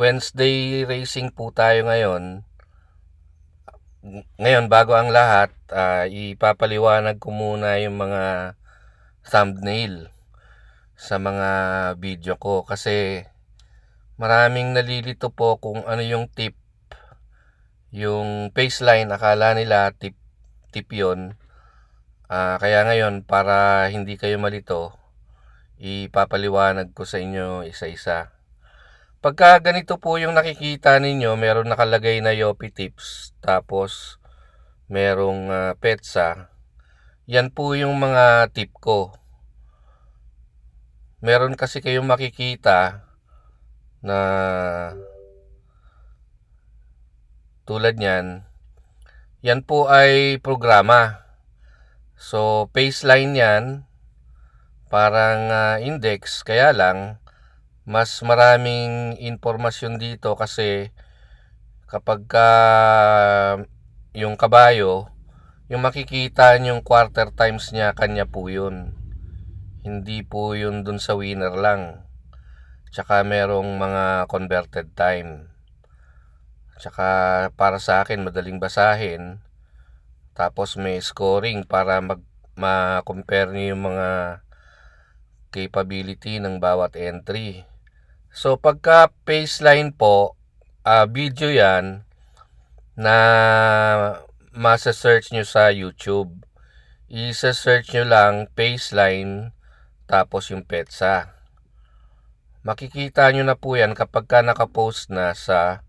Wednesday racing po tayo ngayon. Ngayon, bago ang lahat, ah, ipapaliwanag ko muna yung mga thumbnail sa mga video ko. Kasi maraming nalilito po kung ano yung tip yung baseline. Akala nila tip tip yon Ah, kaya ngayon para hindi kayo malito ipapaliwanag ko sa inyo isa-isa pagka ganito po yung nakikita ninyo meron nakalagay na Yopi Tips tapos merong ah, petsa. Yan po yung mga tip ko. Meron kasi kayong makikita na tulad niyan yan po ay programa. So baseline yan parang ah, index kaya lang mas maraming informasyon dito kasi kapag ka yung kabayo yung makikita yung quarter times niya kanya po yun. Hindi po yun dun sa winner lang. Tsaka merong mga converted time. Tsaka para sa akin madaling basahin. Tapos may scoring para mag ma-compare niyo yung mga capability ng bawat entry so pagka baseline po ah, video yan na masa-search nyo sa YouTube. Isa-search nyo lang baseline tapos yung petsa. Makikita nyo na po yan kapag ka nakapost na sa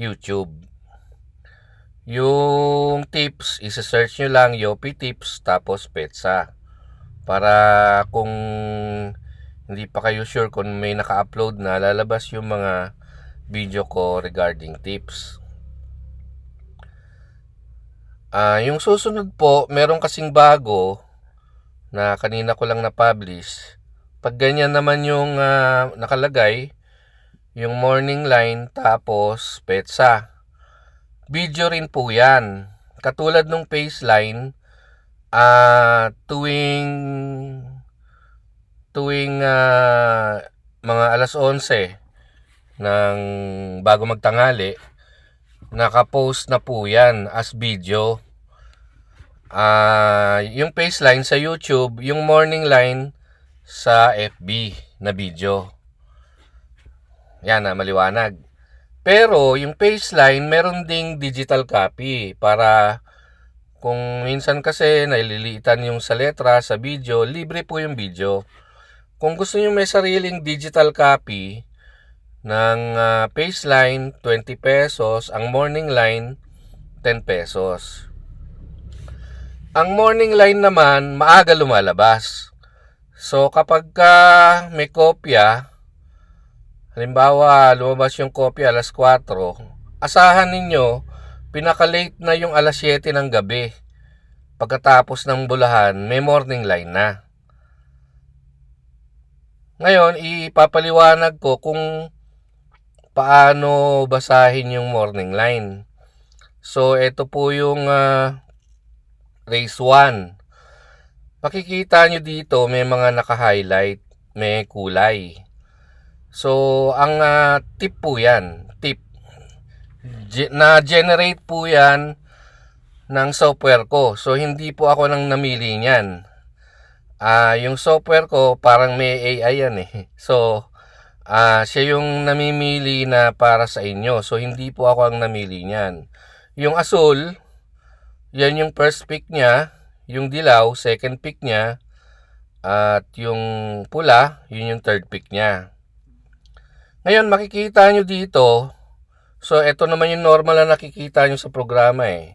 YouTube. Yung tips isa-search nyo lang Yopi Tips tapos petsa. Para kung hindi pa kayo sure kung may naka-upload na lalabas yung mga video ko regarding tips Ah, yung susunod po, meron kasing bago na kanina ko lang na-publish. Pag ganyan naman yung ah, nakalagay, yung morning line tapos petsa. Video rin po yan. Katulad nung baseline, ah tuwing tuwing ah, mga alas 11 ng bago magtangali, nakapost na po yan as video. Ah, yung baseline sa YouTube, yung morning line sa FB na video. Yan na, maliwanag. Pero yung baseline, meron ding digital copy para kung minsan kasi naililiitan yung sa letra, sa video, libre po yung video. Kung gusto niyo may sariling digital copy ng ah, baseline, 20 pesos. Ang morning line, 10 pesos. Ang morning line naman, maaga lumalabas. So kapag ka may kopya, halimbawa lumabas yung kopya alas 4, asahan ninyo, pinaka-late na yung alas 7 ng gabi. Pagkatapos ng bulahan, may morning line na. Ngayon, ipapaliwanag ko kung paano basahin yung morning line. So, ito po yung ah, race 1. Makikita nyo dito, may mga naka-highlight, may kulay. So, ang ah, tip po yan, tip. Ge- na-generate po yan ng software ko. So, hindi po ako nang namili niyan. Ah, yung software ko parang may AI yan eh. So, ah siya yung namimili na para sa inyo. So, hindi po ako ang namili niyan. Yung asul, yan yung first pick niya. Yung dilaw, second pick niya. At yung pula, yun yung third pick niya. Ngayon, makikita nyo dito. So, ito naman yung normal na nakikita nyo sa programa eh.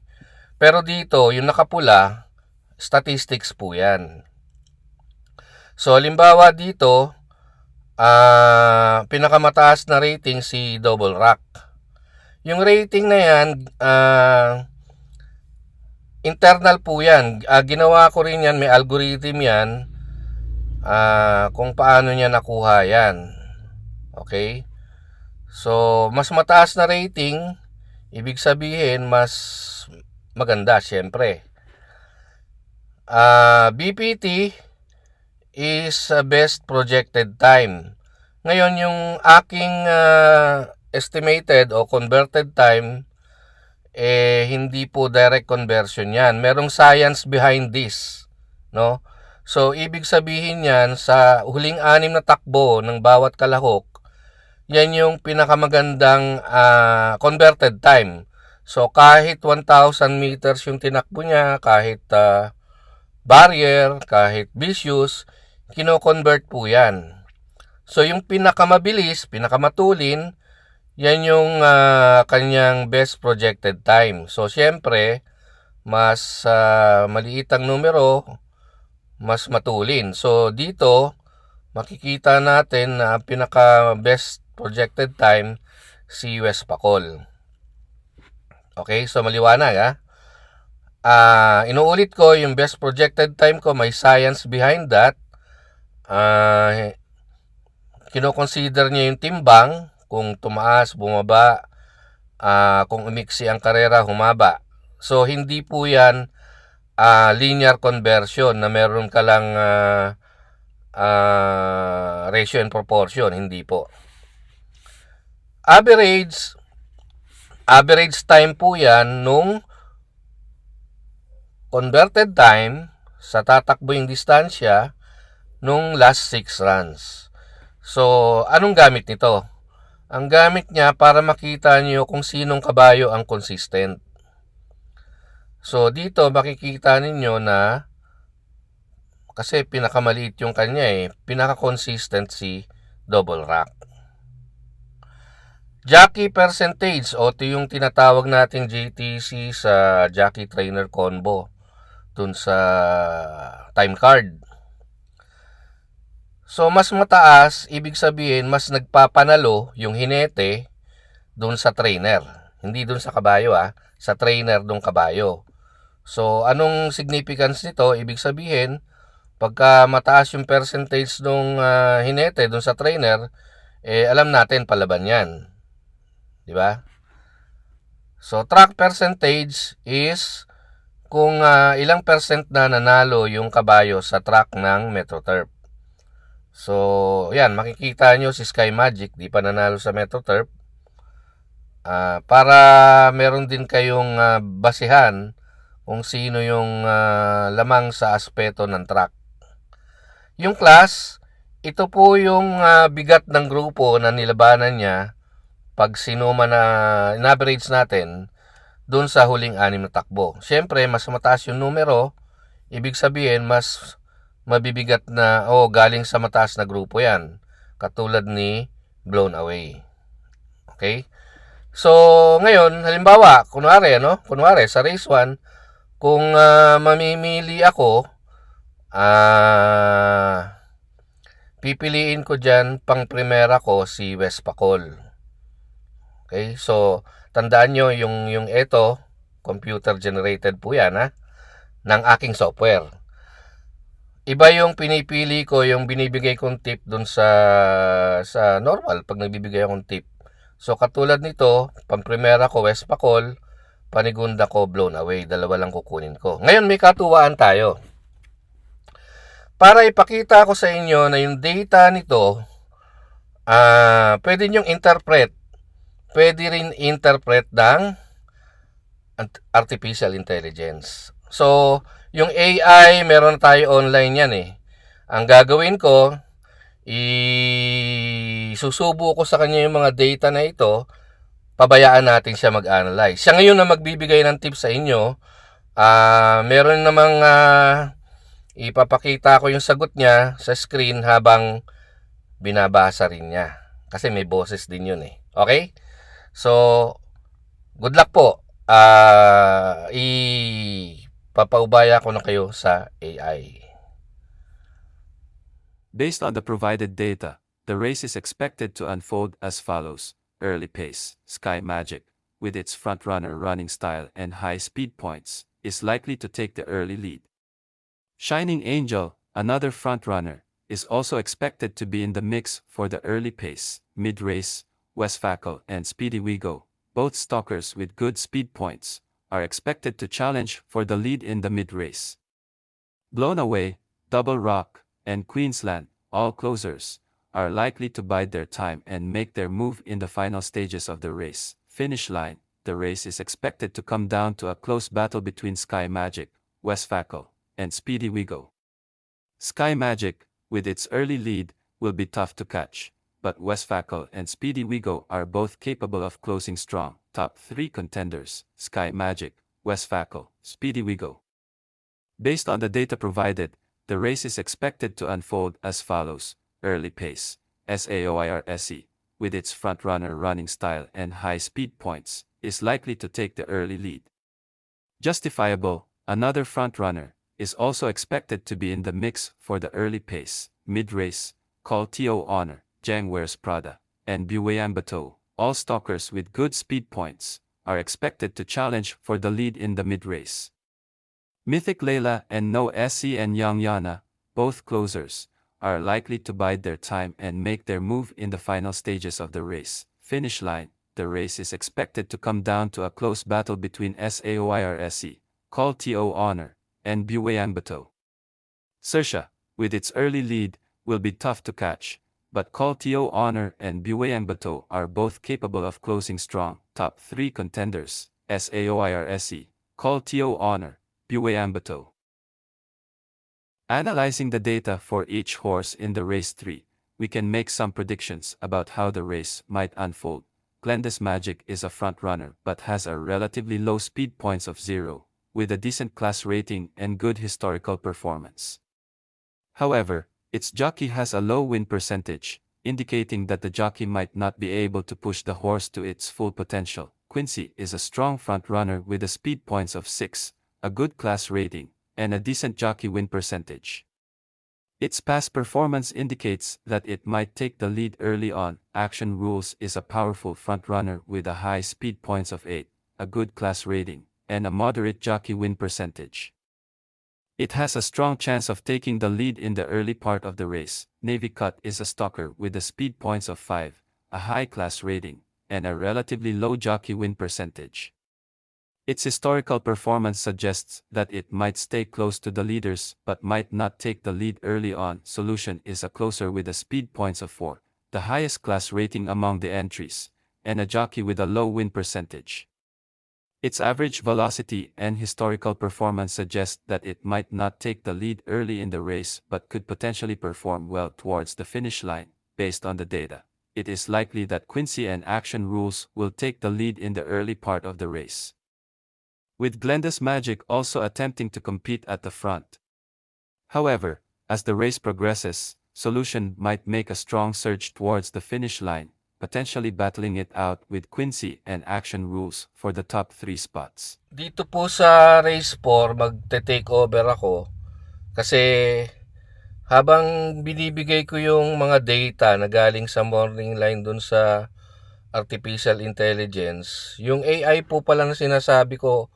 Pero dito, yung nakapula, statistics po yan. So, halimbawa dito, ah pinakamataas na rating si Double Rock. Yung rating na yan, ah internal po yan. Ah, ginawa ko rin yan, may algorithm yan, ah kung paano niya nakuha yan. Okay? So, mas mataas na rating, ibig sabihin, mas maganda, syempre. Ah, BPT is uh, best projected time. Ngayon, yung aking ah, estimated o converted time, eh, hindi po direct conversion yan. Merong science behind this. No? So, ibig sabihin yan, sa huling anim na takbo ng bawat kalahok, yan yung pinakamagandang ah, converted time. So, kahit 1,000 meters yung tinakbo niya, kahit ah, barrier, kahit vicious, kino-convert po yan. So, yung pinakamabilis, pinakamatulin, yan yung ah, kanyang best projected time. So, syempre, mas ah, maliit ang numero, mas matulin. So, dito, makikita natin na ang pinaka best projected time si West Pacol. Okay, so maliwanag ha. Ah, inuulit ko yung best projected time ko, may science behind that. Ah, kino-consider niya yung timbang kung tumaas, bumaba, ah, kung umiksi ang karera, humaba. So hindi po 'yan ah, linear conversion na meron ka lang ah, ah, ratio and proportion, hindi po. Average average time po 'yan nung converted time sa tatakbo yung distansya nung last 6 runs. So, anong gamit nito? Ang gamit niya para makita niyo kung sinong kabayo ang consistent. So, dito makikita ninyo na kasi pinakamaliit yung kanya eh, pinaka-consistent si double rack. Jockey percentage o ito yung tinatawag nating JTC sa jockey trainer combo dun sa time card. So mas mataas, ibig sabihin mas nagpapanalo yung hinete dun sa trainer. Hindi dun sa kabayo ah, sa trainer dun kabayo. So anong significance nito? Ibig sabihin, pagka mataas yung percentage nung ah, hinete dun sa trainer, eh alam natin palaban 'yan. 'Di ba? So track percentage is kung ah, ilang percent na nanalo yung kabayo sa track ng MetroTurf. So, yan, makikita nyo si Sky Magic, di pa nanalo sa MetroTurf. Ah, para meron din kayong ah, basihan kung sino yung ah, lamang sa aspeto ng track. Yung class, ito po yung ah, bigat ng grupo na nilabanan niya pag sinuma na in-average natin doon sa huling anim na takbo. Siyempre, mas mataas yung numero, ibig sabihin, mas mabibigat na, oh, galing sa mataas na grupo yan. Katulad ni Blown Away. Okay? So, ngayon, halimbawa, kunwari, ano? Kunwari, sa race 1, kung ah, mamimili ako, ah, pipiliin ko dyan, pang primera ko, si West Pacol. Okay? So, tandaan nyo, yung, yung ito, computer generated po yan, ha? Ng aking software. Iba yung pinipili ko, yung binibigay kong tip dun sa, sa normal, pag nagbibigay akong tip. So, katulad nito, pamprimera ko, West Pacol, panigunda ko, blown away. Dalawa lang kukunin ko. Ngayon, may katuwaan tayo. Para ipakita ko sa inyo na yung data nito, ah pwede nyong interpret. Pwede rin interpret ng artificial intelligence. So, yung AI, meron tayo online yan eh. Ang gagawin ko, isusubo ko sa kanya yung mga data na ito, pabayaan natin siya mag-analyze. Siya ngayon na magbibigay ng tips sa inyo, uh, meron namang uh, ipapakita ko yung sagot niya sa screen habang binabasa rin niya. Kasi may boses din yun eh. Okay? So, good luck po. Uh, i papaubaya ko na kayo sa AI. Based on the provided data, the race is expected to unfold as follows. Early pace, Sky Magic, with its frontrunner running style and high speed points, is likely to take the early lead. Shining Angel, another frontrunner, is also expected to be in the mix for the early pace, mid-race, Westphal and Speedy Wego, both stalkers with good speed points, are expected to challenge for the lead in the mid-race. Blown Away, Double Rock, and Queensland, all closers, are likely to bide their time and make their move in the final stages of the race. Finish line The race is expected to come down to a close battle between Sky Magic, Westphal, and Speedy Wigo. Sky Magic, with its early lead, will be tough to catch, but Westphal and Speedy Wigo are both capable of closing strong. Top 3 contenders Sky Magic, Westphal, Speedy Wigo. Based on the data provided, the race is expected to unfold as follows early pace, SAOIRSE, with its frontrunner running style and high speed points, is likely to take the early lead. Justifiable, another frontrunner, is also expected to be in the mix for the early pace, mid race, Call To Honor, Jang Wears Prada, and Buwayambato, all stalkers with good speed points, are expected to challenge for the lead in the mid race. Mythic Layla and No and Young Yana, both closers, are likely to bide their time and make their move in the final stages of the race. Finish line The race is expected to come down to a close battle between SAOIRSE, Call To Honor, and Buwayambato. Sersha, with its early lead, will be tough to catch, but Call To Honor and Buwayambato are both capable of closing strong. Top 3 contenders SAOIRSE, Call To Honor, Buwayambato. Analyzing the data for each horse in the race 3, we can make some predictions about how the race might unfold. Glenda's Magic is a front runner but has a relatively low speed points of 0, with a decent class rating and good historical performance. However, its jockey has a low win percentage, indicating that the jockey might not be able to push the horse to its full potential. Quincy is a strong front runner with a speed points of 6, a good class rating, and a decent jockey win percentage. Its past performance indicates that it might take the lead early on. Action Rules is a powerful front runner with a high speed points of 8, a good class rating, and a moderate jockey win percentage. It has a strong chance of taking the lead in the early part of the race. Navy Cut is a stalker with a speed points of 5, a high class rating, and a relatively low jockey win percentage. Its historical performance suggests that it might stay close to the leaders but might not take the lead early on. Solution is a closer with a speed points of 4, the highest class rating among the entries, and a jockey with a low win percentage. Its average velocity and historical performance suggest that it might not take the lead early in the race but could potentially perform well towards the finish line. Based on the data, it is likely that Quincy and Action Rules will take the lead in the early part of the race. With Glenda's Magic also attempting to compete at the front. However, as the race progresses, Solution might make a strong surge towards the finish line, potentially battling it out with Quincy and Action Rules for the top 3 spots. Dito po sa race 4, magte-take over ako. Kasi habang binibigay ko yung mga data na galing sa morning line dun sa artificial intelligence, yung AI po pala na sinasabi ko,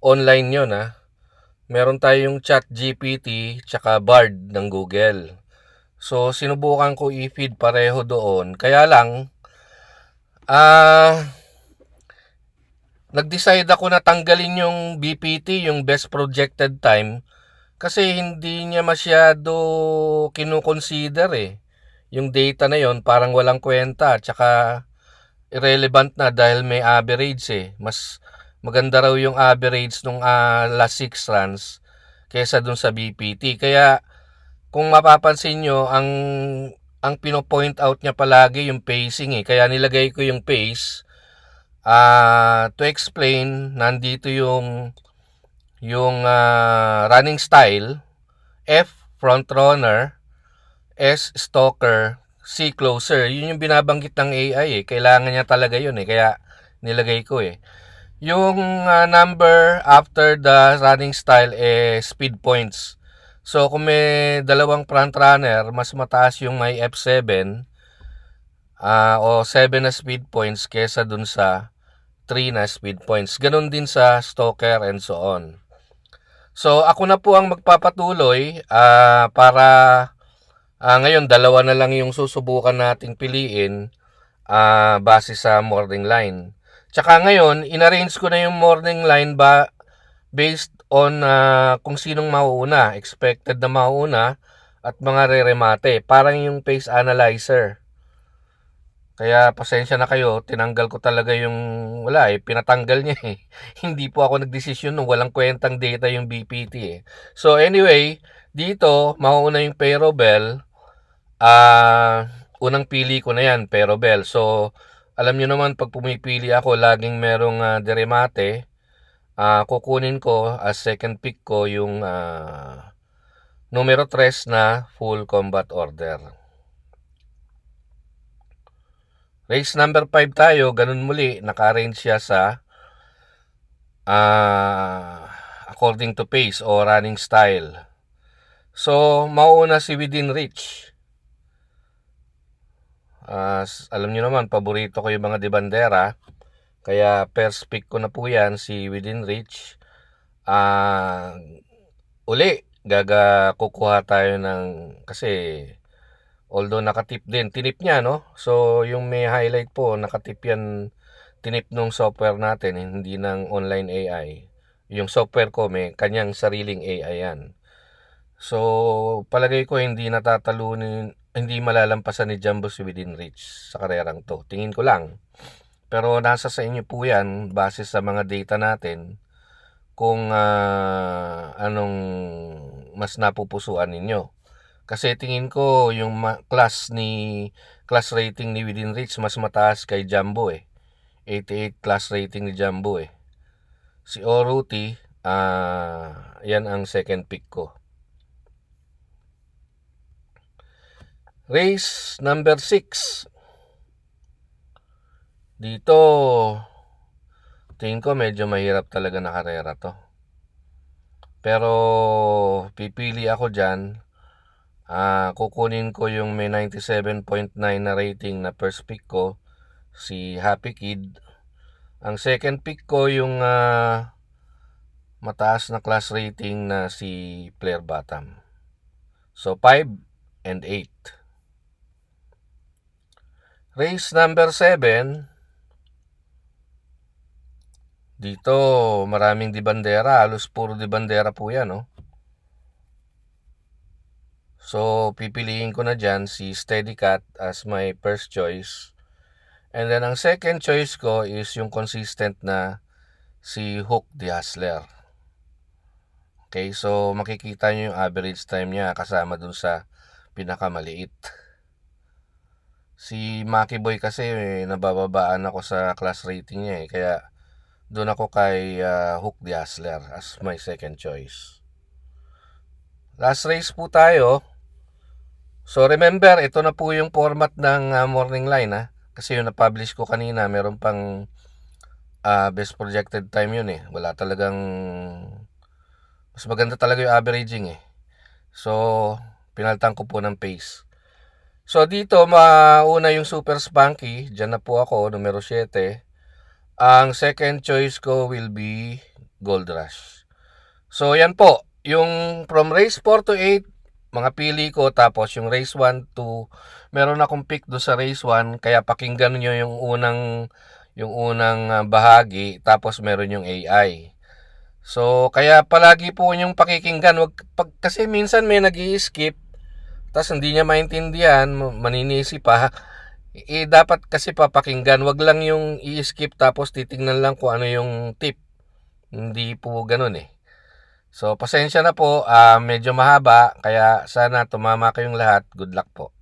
online yun ha. Meron tayong chat GPT tsaka Bard ng Google. So, sinubukan ko i-feed pareho doon. Kaya lang, ah, nag-decide ako na tanggalin yung BPT, yung best projected time, kasi hindi niya masyado kinukonsider eh. Yung data na yon parang walang kwenta, tsaka irrelevant na dahil may average eh. Mas maganda raw yung average nung ah, last 6 runs kesa dun sa BPT. Kaya kung mapapansin nyo, ang ang pino-point out niya palagi yung pacing eh. Kaya nilagay ko yung pace. Ah, to explain, nandito yung yung ah, running style, F front runner, S stalker, C closer. Yun yung binabanggit ng AI eh. Kailangan niya talaga yun eh. Kaya nilagay ko eh. Yung ah, number after the running style eh speed points. So kung may dalawang front runner, mas mataas yung may F7 ah, o 7 na speed points kesa dun sa 3 na speed points. Ganon din sa stalker and so on. So ako na po ang magpapatuloy ah, para ah, ngayon dalawa na lang yung susubukan nating piliin ah, base sa morning line. Tsaka ngayon, inarrange ko na yung morning line ba based on ah, kung sinong mauuna, expected na mauuna at mga re-remate. Parang yung face analyzer. Kaya pasensya na kayo, tinanggal ko talaga yung wala eh, pinatanggal niya eh. Hindi po ako nagdesisyon nung walang kwentang data yung BPT eh. So anyway, dito mauuna yung Perobel. Ah, unang pili ko na yan, Perobel. So alam niyo naman pag pumipili ako, laging merong ah, deremate. Ah, kukunin ko as second pick ko yung ah, numero 3 na full combat order. Race number 5 tayo, ganun muli, naka-arrange siya sa ah, according to pace o running style. So, mauuna si Within Reach. S- alam niyo naman, paborito ko yung mga debandera. Kaya first pick ko na po yan, si Within Reach. Ah, uli, gaga kukuha tayo ng, kasi although nakatip din, tinip niya, no? So, yung may highlight po, nakatip yan, tinip nung software natin, hindi ng online AI. Yung software ko, may kanyang sariling AI yan. So, palagay ko hindi natatalunin, hindi malalampasan ni Jumbo si Within Reach sa karerang to. Tingin ko lang. Pero nasa sa inyo po yan, base sa mga data natin, kung ah, anong mas napupusuan ninyo. Kasi tingin ko yung class ni class rating ni Within Reach mas mataas kay Jumbo eh. 88 class rating ni Jumbo eh. Si Oruti, ah yan ang second pick ko. Race number 6. Dito, tingin ko medyo mahirap talaga na karera to. Pero pipili ako dyan. Ah, kukunin ko yung may 97.9 na rating na first pick ko, si Happy Kid. Ang second pick ko yung ah, mataas na class rating na si Player Bottom. So 5 and 8. Race number 7. Dito, maraming di bandera. Halos puro di bandera po yan, no? So, pipiliin ko na dyan si Steady Cat as my first choice. And then, ang second choice ko is yung consistent na si Hook the Hustler. Okay, so makikita nyo yung average time niya kasama dun sa pinakamaliit. Si Maki Boy kasi eh, nabababaan ako sa class rating niya eh. Kaya doon ako kay ah, Hook the Hustler as my second choice. Last race po tayo. So remember, ito na po yung format ng ah, morning line ha. Kasi yung na-publish ko kanina, meron pang ah, best projected time yun eh. Wala talagang... Mas maganda talaga yung averaging eh. So, pinaltan ko po ng pace. So dito, mauna yung Super Spunky. Diyan na po ako, numero 7. Ang second choice ko will be Gold Rush. So yan po, yung from race 4 to 8, mga pili ko. Tapos yung race 1 to, meron akong pick do sa race 1. Kaya pakinggan nyo yung unang, yung unang ah, bahagi. Tapos meron yung AI. So, kaya palagi po yung pakikinggan. Wag, pag, kasi minsan may nag skip tapos hindi niya maintindihan, ma- maninisi pa. Eh, dapat kasi papakinggan, wag lang yung i-skip tapos titingnan lang kung ano yung tip. Hindi po ganun eh. So, pasensya na po, ah, medyo mahaba, kaya sana tumama kayong lahat. Good luck po.